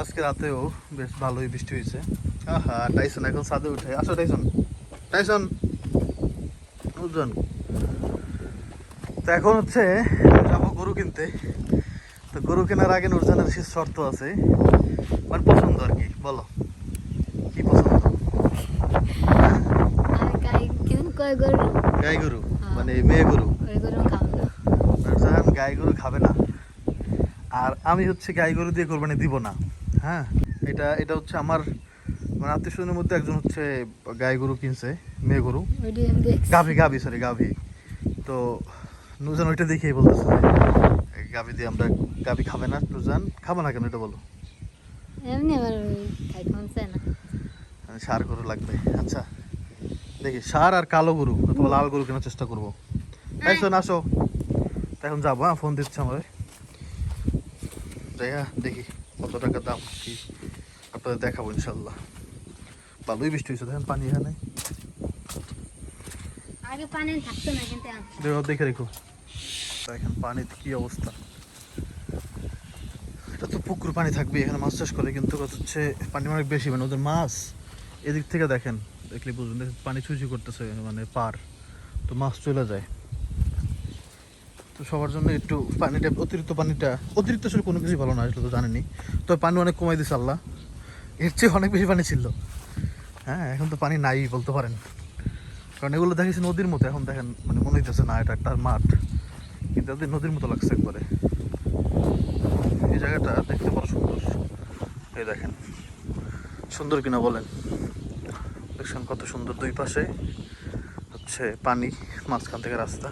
আজকে রাতেও বেশ ভালোই বৃষ্টি হয়েছে। আহা টাইসন এখন ছাদে উঠে। আসো টাইসন টাইসন বুঝছেন তো এখন হচ্ছে যাব গরু কিনতে। তো গরু কেনার আগে নুরজানের শেষ শর্ত আছে। মানে পছন্দ আর কি বলো। কি পছন্দ? গাই গরু? হ্যাঁ। মানে মেয়ে গরু। নুরজাহান গাই গরু খাবে না। আর আমি হচ্ছে গাই গরু দিয়ে কোরবানি দিব না। হ্যাঁ এটা এটা হচ্ছে আমার মানে আত্মীয় স্বজনের মধ্যে একজন হচ্ছে গাই গরু কিনছে মেয়ে গরু। গাভি গাভি সরি গাভি। তো নুজান ওইটা দেখেই বলতেছে গাভি দিয়ে আমরা গাভি খাবে না নুজান খাব না কেন এটা বলো? এমনি আমার না। মানে সার গরু লাগবে। আচ্ছা দেখি সার আর কালো গরু অথবা লাল গরু কেনার চেষ্টা করব। তাই শোন আসো। এখন যাব হ্যাঁ ফোন দিচ্ছে আমার। যাই হ্যাঁ দেখি। কত টাকা দাম কি? আপনাদের দেখাবো ইনশাল্লাহ। ভালোই বৃষ্টি হয়েছে দেখেন পানি এখানে। এখন দেখো রেখো। দেখেন পানিতে কি অবস্থা? এটা তো পুকুর পানি থাকবে এখানে মাছ চাষ করে কিন্তু কথা হচ্ছে পানি অনেক বেশি মানে ওদের মাছ। এদিক থেকে দেখেন দেখলে বুঝবেন পানি ছুঁচি করতেছে মানে পার। তো মাছ চলে যায়। তো সবার জন্য একটু পানিটা, অতিরিক্ত পানিটা, অতিরিক্ত আসলে কোনো কিছুই ভালো না, আসলে তো জানেনি তো পানি অনেক কমাই দিছে আল্লাহ। এর চেয়ে অনেক বেশি পানি ছিল। হ্যাঁ এখন তো পানি নাই বলতে পারেন। কারণ এগুলো দেখেছি নদীর মতো, এখন দেখেন মানে মনে হইতেছে না, এটা একটা মাঠ। কিন্তু ওদের নদীর মতো লাগছে একবারে। এই জায়গাটা দেখতে বড় সুন্দর। এই দেখেন। সুন্দর কিনা বলেন? দেখছেন কত সুন্দর দুই পাশে হচ্ছে পানি, মাঝখান থেকে রাস্তা।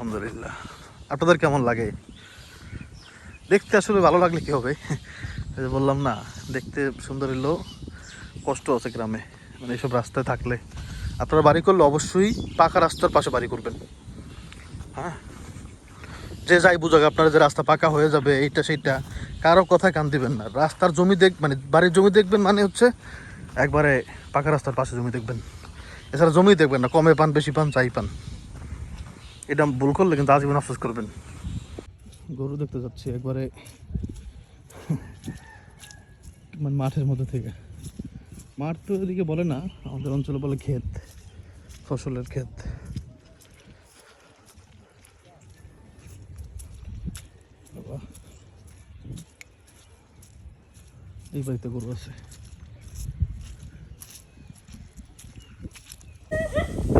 আলহামদুলিল্লাহ। আপনাদের কেমন লাগে? দেখতে আসলে ভালো লাগলে কী হবে? বললাম না, দেখতে সুন্দর হলেও কষ্ট আছে গ্রামে মানে এইসব রাস্তায় থাকলে। আপনারা বাড়ি করলে অবশ্যই পাকা রাস্তার পাশে বাড়ি করবেন। হ্যাঁ? যে যাই বুঝাক, আপনারা যে রাস্তা পাকা হয়ে যাবে, এইটা সেইটা, কারও কথায় কান দিবেন না। রাস্তার জমি দেখ মানে বাড়ির জমি দেখবেন মানে হচ্ছে একবারে পাকা রাস্তার পাশে জমি দেখবেন। এছাড়া জমি দেখবেন না, কমে পান, বেশি পান চাই পান। এটা ভুল করলে কিন্তু আজীবন আফসোস করবেন। গরু দেখতে যাচ্ছি একবারে মানে মাঠের মধ্যে থেকে। মাঠ তো এদিকে বলে না, আমাদের অঞ্চলে বলে ক্ষেত, ফসলের ক্ষেত। এই বাড়িতে গরু আছে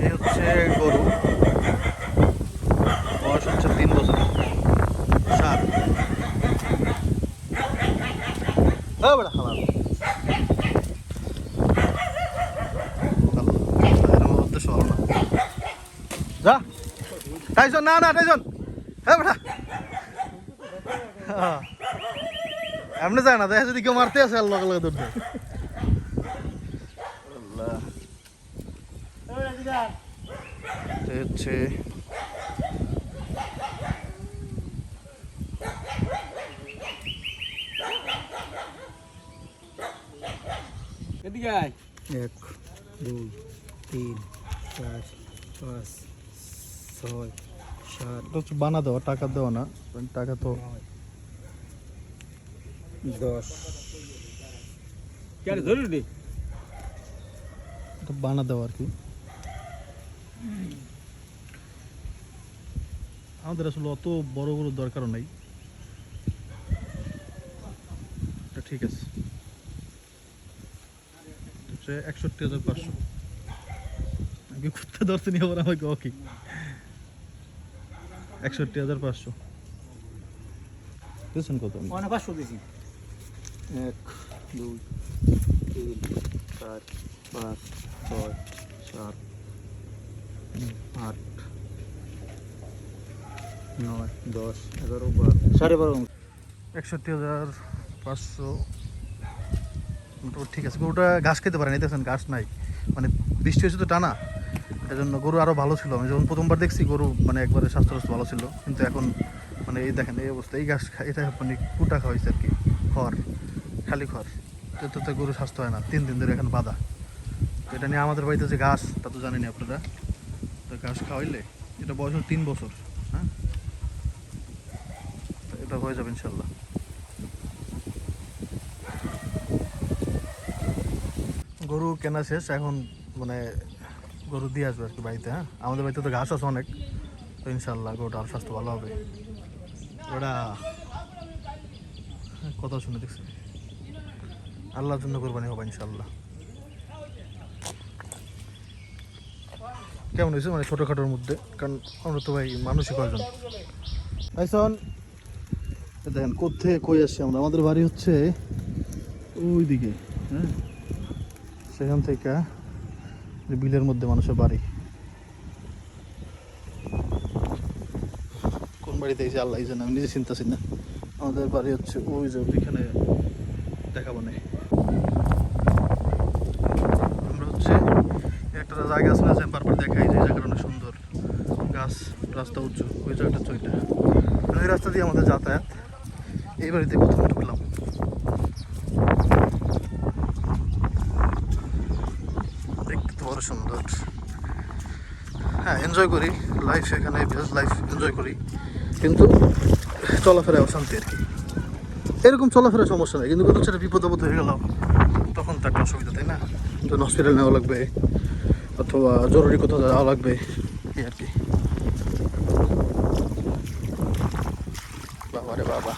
এই হচ্ছে গরু বয়স হচ্ছে তিন বছর সাত হ্যাঁ বেটা খালাম যা। টাইজন না না টাইজন হ্যাঁ হ্যাঁ। এমনি যায় না দেখা যদি কেউ মারতে আসে আল্লাহ আল্লাহ দৌড় দেয়। আল্লাহ হচ্ছে এক দুই তিন চার পাঁচ ছয় সাত। বানা দেওয়া টাকা দেওয়া না টাকা তো। দশ। কেন ধরু বানা দেওয়া আর কি। আমাদের আসলে অত বড় বড় দরকারও নাই। ঠিক আছে। হচ্ছে একষট্টি হাজার পাঁচশো। আগে কুত্তা ধরতে নিয়ে আবার আমাকে ওকে। একষট্টি হাজার পাঁচশো। দিয়েছেন কত? অনেক পাঁচশো দিছি এক দুই তিন চার পাঁচ ছয় সাত আট নয় দশ এগারো বারো। সাড়ে বারো। একষট্টি হাজার পাঁচশো ঠিক আছে। গরুটা ঘাস খেতে পারে দেখছেন ঘাস নাই। মানে বৃষ্টি হয়েছে তো টানা এই জন্য গরু আরও ভালো ছিল। আমি যখন প্রথমবার দেখছি, গরু মানে একবারে স্বাস্থ্য ভালো ছিল। কিন্তু এখন মানে এই দেখেন, এই অবস্থা। এই ঘাস এটা মানে কুটা খাওয়াইছে আর কি, খড়, খালি খড়। তো তো গরু স্বাস্থ্য হয় না, তিন দিন ধরে এখন বাধা। তো এটা নিয়ে আমাদের বাড়িতে যে ঘাস, তা তো জানেনি আপনারা। তো ঘাস খাওয়াইলে এটা বয়স তিন বছর হ্যাঁ? এটা হয়ে যাবে ইনশাল্লাহ। গরু কেনা শেষ, এখন মানে গরু দিয়ে আসবে আর কি বাড়িতে হ্যাঁ? আমাদের বাড়িতে তো ঘাস আছে অনেক, তো ইনশাল্লাহ গরুটা আর স্বাস্থ্য ভালো হবে। ওটা কথা শুনে দেখছি। আল্লাহর জন্য কোরবানি হবে ইনশাল্লাহ কেমন হয়েছে? মানে ছোটোখাটোর মধ্যে, কারণ আমরা তো ভাই মানুষই কয়জন? আইসন দেখেন, কোথেকে কই আসছি আমরা? আমাদের বাড়ি হচ্ছে ওই দিকে হ্যাঁ? সেখান থেকে বিলের মধ্যে মানুষের বাড়ি। কোন বাড়িতে এসে আল্লাহ জানে আমি নিজে চিন্তাছি না। আমাদের বাড়ি হচ্ছে ওই যে ওইখানে দেখাবো না আমরা হচ্ছে একটা জায়গা আছে না, যে বারবার দেখাই যে জায়গাটা অনেক সুন্দর। গাছ, রাস্তা উঁচু, ওই জায়গাটা হচ্ছে ওইটা। ওই রাস্তা দিয়ে আমাদের যাতায়াত। এই বাড়িতে প্রথম ঢুকলাম দেখতে তো বড় সুন্দর। হ্যাঁ এনজয় করি। লাইফ এখানে বেস্ট লাইফ এনজয় করি। কিন্তু চলাফেরায় অশান্তি আর কি। এরকম চলাফেরা সমস্যা নেই। কিন্তু কথা হচ্ছে একটা বিপদ আপদ হয়ে গেল তখন তো একটা অসুবিধা, তাই না? যখন হসপিটাল নেওয়া লাগবে, অথবা জরুরি কোথাও যাওয়া লাগবে, এই আর কি। বাবা রে বাবা।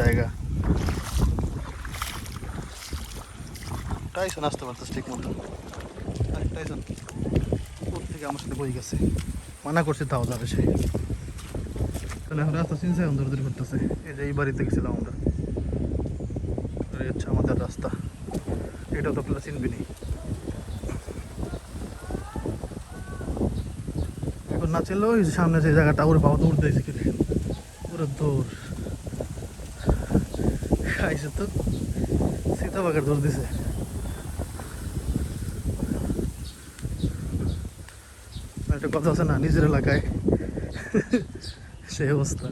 জায়গা। টাইসন আসতে পারতেছে ঠিক মতো আরে টাইসন কোথ থেকে আমার সাথে বই গেছে? মানা করছে তাও যাবে সে। তাহলে এখন রাস্তা চিনছে, এখন দূর করতেছে। এই যে এই বাড়িতে গেছিলাম আমরা। এই হচ্ছে আমাদের রাস্তা। এটা তো আপনারা চিনবি নি এখন না চিনলেও সামনে যে জায়গাটা, ওরে পাওয়া দৌড় দিয়েছে কি দেখেন ওরে দৌড়। খাইছে তো সীতাবাগের দৌড় দিছে। একটা কথা আছে না, নিজের এলাকায় সেই অবস্থা।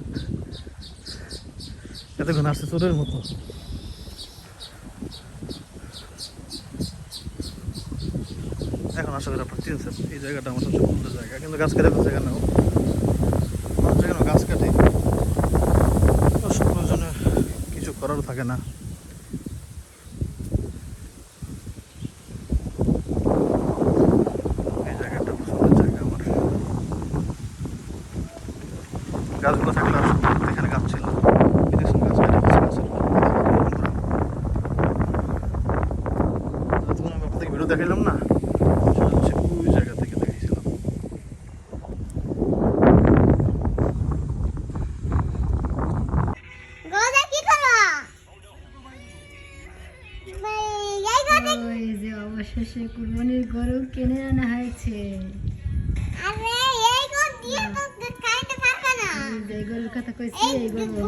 এতক্ষণ আসছে চোরের মতো। এখন আশা করি আপনার এই জায়গাটা আমার সবচেয়ে জায়গা। কিন্তু গাছ কাটে ফেলছে কেন মানুষ যেখানে গাছ কাটে অবশ্য প্রয়োজনে কিছু করার থাকে না। গাছগুলো থাকলে এখানে গাছ ছিল। ভিডিও না সেটা হচ্ছে ওই জায়গা থেকে দেখাইছিলাম গোদা কি করো এই গোদা ওই যে অবশেষে কুরবানির গরু কিনে আনা হয়েছে। আরে এই গোদ দিয়ে তো খাইতে পারবে না। এই কথা কইছি এই গরু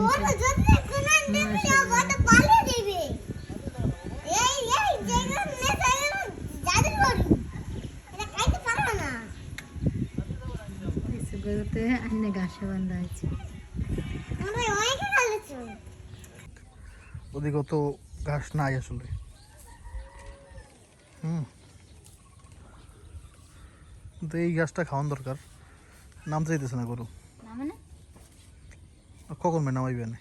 গরুতে আন্নে ঘাসে বান্ধা হয়েছে। ওদিকে তো ঘাস নাই আসলে। হুম। কিন্তু এই গাছটা খাওয়ান দরকার। নামতে চাইতেছে না গরু। না মানে? কখন মে নামাইবে না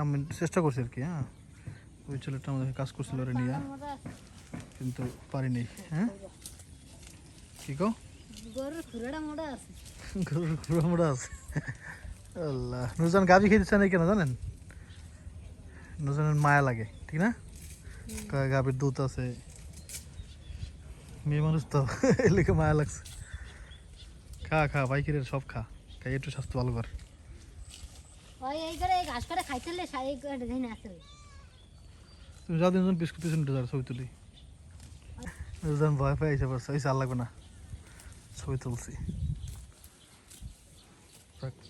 আমি চেষ্টা করছি আর কি হ্যাঁ। ওই ছেলেটা আমাদের কাজ করছিল ওরে নিয়ে। কিন্তু পারিনি হ্যাঁ? কি কো গরুর খুরাটা মোটা আছে। গরুর খুঁড়ো মোড়া আছে। আল্লাহ। নুরজান গাবি খেতে না কেন জানেন? নুরজানের মায়া লাগে ঠিক না? গাবির দুধ আছে। মেয়ে মানুষ তো এলাকে মায়া লাগছে। খা খা বাইকের সব খা। খাই একটু স্বাস্থ্য ভালো কর। ঘাস তুমি যাও দিন বিস্কুট দিয়েছেন একটু ছবি তুলি। নুরজান ভয় পেয়ে এসে পড়ছে ওই চাল লাগবে না। ছবি তুলছি।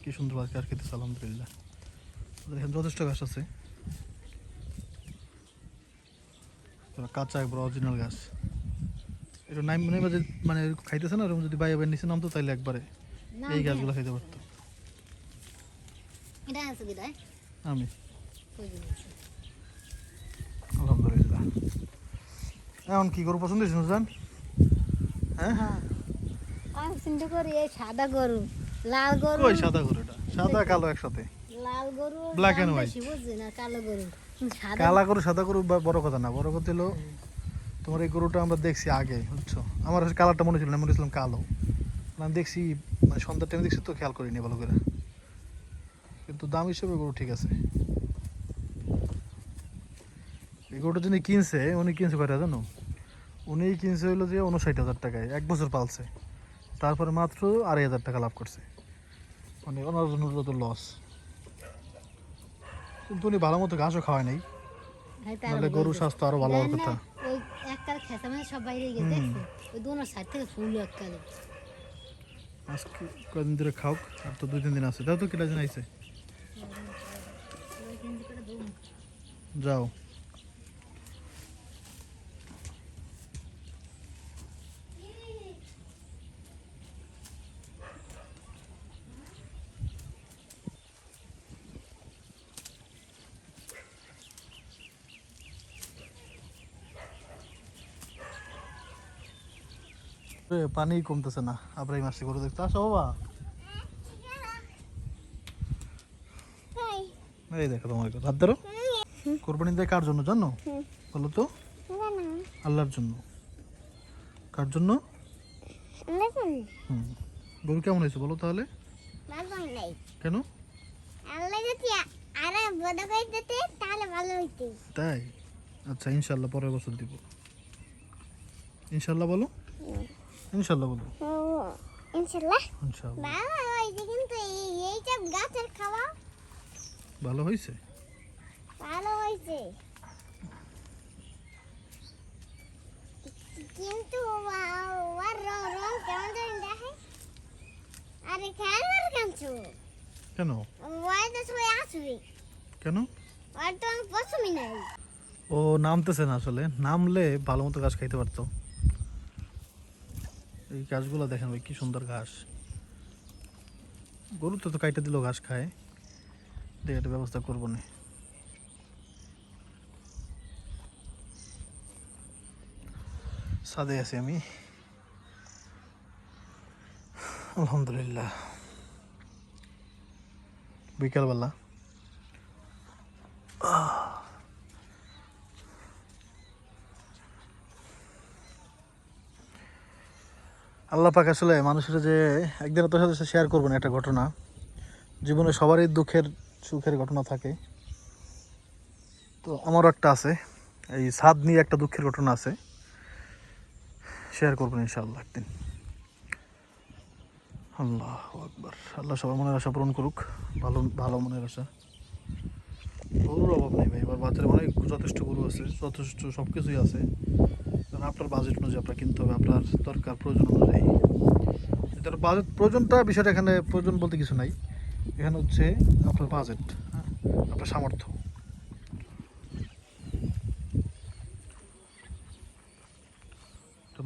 কি সুন্দর আজকে আর খেতেছে আলহামদুলিল্লাহ। এখানে যথেষ্ট গাছ আছে পুরো কাঁচা একবার অরিজিনাল গাছ। এটা নাইম মানে যে মানে খাইতেছে না এরকম যদি বাইরে বাইরে নিচে নামতো তাইলে একবারে এই গাছগুলো খাইতে পারতো। আমি। আলহামদুলিল্লাহ। এখন কি গরু পছন্দ হয়েছে নুজান হ্যাঁ? হ্যাঁ। আমি চিন্তা করি এই সাদা গরু লাল গরু। কই সাদা গরু এটা সাদা কালো একসাথে। লাল গরু. বেশি বুঝছি না? কালো গরু। কালা গরু, সাদা গরু বড় কথা না, বড় কথা হলো তোমার এই গরুটা আমরা দেখছি আগে, বুঝছ? আমার কালারটা মনে ছিল না, মনে ছিলাম কালো। আমি দেখছি মানে সন্ধ্যার টাইমে দেখছি তো খেয়াল করিনি ভালো করে। কিন্তু দাম হিসেবে গরু ঠিক আছে। এই গরুটা যিনি কিনছে, উনি কিনছে কয়টা জানো? উনি কিনছে হইল যে উনষাট হাজার টাকায়, এক বছর পালছে। তারপরে মাত্র আড়াই হাজার টাকা লাভ করছে। মানে ওনার জন্য লস কিন্তু উনি ভালো মতো ঘাসও খাওয়ায় নাই। তাহলে গরু স্বাস্থ্য আরও ভালো হওয়ার কথা। ওই এককাল খেসা মানে সব বাইরে ওই দোনো সাইড থেকে ফুল এককালে আজকে কদিন ধরে খাও আর তো দুই তিন দিন আছে। তাও তো যাও। পানি কমতেছে না আবার এই মাসে গরু দেখতে। আসো বাবা। এই দেখো তোমার হাত ধরো। কোরবানি দেয় কার জন্য জানো। বলো তো। আল্লাহর জন্য। কার জন্য? গরু কেমন হয়েছে বলো তাহলে? কেন? তাই? আচ্ছা ইনশাল্লাহ পরের বছর দিব। ইনশাল্লাহ বলো। ইনশাল্লাহ বলো ও ইনশাল্লাহ ইনশাল্লাহ ভালো হয়েছে কিন্তু এই- এইসব গাছের খাওয়া। ভালো হয়েছে? ভালো হয়েছে। কিন্তু ওর রং রং কেমন জানি দেখে। আরে খেলবার কাঁদছো? কেন? ওয়াই তো সবাই আসবে। কেন? ওর তো আমি পছন্দই নাই। ও নামতেছে না আসলে। নামলে ভালো মতো ঘাস খাইতে পারতো। এই ঘাসগুলো দেখেন ভাই, কি সুন্দর ঘাস। গরু তো তো কাইটে দিলেও ঘাস খায়। দেখে একটা ব্যবস্থা করব না। সাদে আছি আমি। আলহামদুলিল্লাহ। বিকালবেলা। আল্লাহ পাক আসলে মানুষের যে একদিন তোর সাথে শেয়ার করবেন একটা ঘটনা, জীবনে সবারই দুঃখের, সুখের ঘটনা থাকে। তো আমারও একটা আছে, এই সাদ নিয়ে একটা দুঃখের ঘটনা আছে। শেয়ার করবেন ইনশাআল্লাহ একদিন। আল্লাহ আকবার। আল্লাহ সবার মনের আশা পূরণ করুক, ভালো ভালো মনের আশা। গরুর অভাব নেই ভাই, এবার বাজারে অনেক যথেষ্ট গরু আছে, যথেষ্ট সব কিছুই আছে। কারণ আপনার বাজেট অনুযায়ী আপনার কিনতে হবে, আপনার দরকার প্রয়োজন অনুযায়ী। এটার বাজেট প্রয়োজনটা বিষয়টা এখানে প্রয়োজন বলতে কিছু নাই। এখানে হচ্ছে আপনার বাজেট হ্যাঁ? আপনার সামর্থ্য।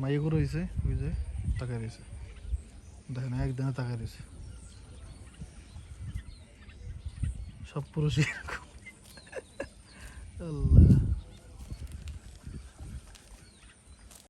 মাইয়ে গরু হয়েছে ওই যে টাকা রয়েছে। দেখেন একদিনে টাকা রয়েছে। সব পুরুষই আল্লাহ।